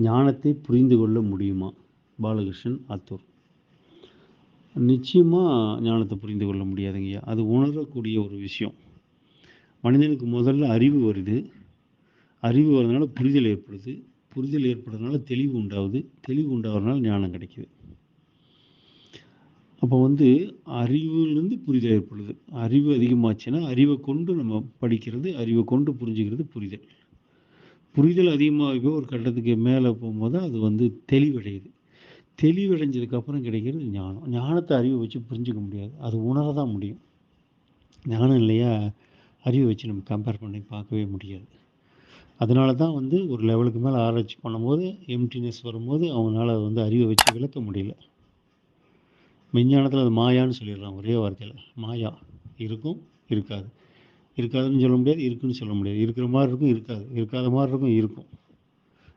ஞானத்தை புரிந்து கொள்ள முடியுமா? பாலகிருஷ்ணன் ஆத்தூர். நிச்சயமாக ஞானத்தை புரிந்து கொள்ள முடியாதுங்கய்யா. அது உணரக்கூடிய ஒரு விஷயம். மனிதனுக்கு முதல்ல அறிவு வருது. அறிவு வர்றதுனால புரிதல் ஏற்படுது. புரிதல் ஏற்படுறதுனால தெளிவு உண்டாகுது. தெளிவு உண்டாகிறதுனால ஞானம் கிடைக்கிது. அப்போ வந்து அறிவுலேருந்து புரிதல் ஏற்படுது. அறிவு அதிகமாச்சுன்னா அறிவை கொண்டு நம்ம படிக்கிறது அறிவை கொண்டு புரிஞ்சுக்கிறது புரிதல். புரிதல் அதிகமாக ஒரு கட்டத்துக்கு மேலே போகும்போது அது வந்து தெளிவடையுது. தெளிவடைஞ்சதுக்கப்புறம் கிடைக்கிறது ஞானம். ஞானத்தை அறிவை வச்சு புரிஞ்சுக்க முடியாது. அது உணர தான் முடியும். ஞானம் இல்லையா? அறிவை வச்சு நம்ம கம்பேர் பண்ணி பார்க்கவே முடியாது. அதனால தான் வந்து ஒரு லெவலுக்கு மேலே ஆராய்ச்சி பண்ணும்போது எம்டினஸ் வரும்போது அவங்களால அது வந்து அறிவை வச்சு விளக்க முடியல. விஞ்ஞானத்தில் அது மாயான்னு சொல்லிடுறான் ஒரே வார்த்தையில். மாயா. இருக்கும் இருக்காது. இருக்காதுன்னு சொல்ல முடியாது இருக்குன்னு சொல்ல முடியாது. இருக்கிற மாதிரி இருக்கும் இருக்காது. இருக்காத மாதிரி இருக்கும் இருக்கும்.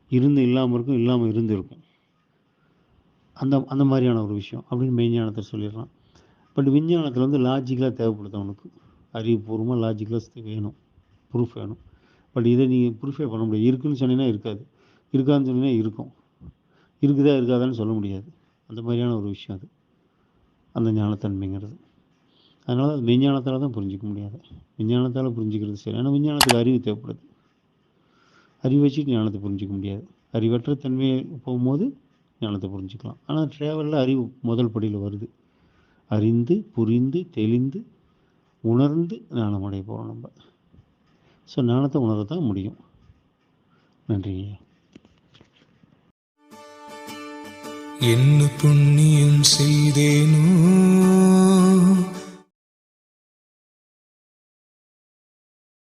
இருந்து இல்லாமல் இருக்கும் இல்லாமல் இருந்து இருக்கும் அந்த அந்த மாதிரியான ஒரு விஷயம் அப்படின்னு மெய்ஞானத்தை சொல்லிடுறான் பட் விஞ்ஞானத்தில் வந்து லாஜிக்கலாக தேவைப்படுது அவனுக்கு. அறிவுபூர்வமாக லாஜிக்கலாக வேணும். ப்ரூஃப் வேணும். பட் இதை நீங்கள் ப்ரூஃபே பண்ண முடியாது. இருக்குன்னு சொன்னீங்கன்னா இருக்காது. இருக்காதுன்னு சொன்னீங்கன்னா இருக்கும். இருக்குதா இருக்காதான்னு சொல்ல முடியாது. அந்த மாதிரியான ஒரு விஷயம் அது. அந்த ஞானத்தன்மைங்கிறது. அதனால் அது விஞ்ஞானத்தால் தான் புரிஞ்சிக்க முடியாது. விஞ்ஞானத்தால் புரிஞ்சுக்கிறது சரி ஆனால் விஞ்ஞானத்துக்கு அறிவு தேவைப்படுது. அறிவு வச்சு ஞானத்தை புரிஞ்சிக்க முடியாது. அறிவற்ற தன்மையை போகும்போது ஞானத்தை புரிஞ்சுக்கலாம். ஆனால் ட்ராவலில் அறிவு முதல் படியில் வருது. அறிந்து புரிந்து தெளிந்து உணர்ந்து ஞானம் அடைய போகிறோம் நம்ம. ஸோ ஞானத்தை உணர தான் முடியும். நன்றி என்ன புண்ணியம் செய்தேனோ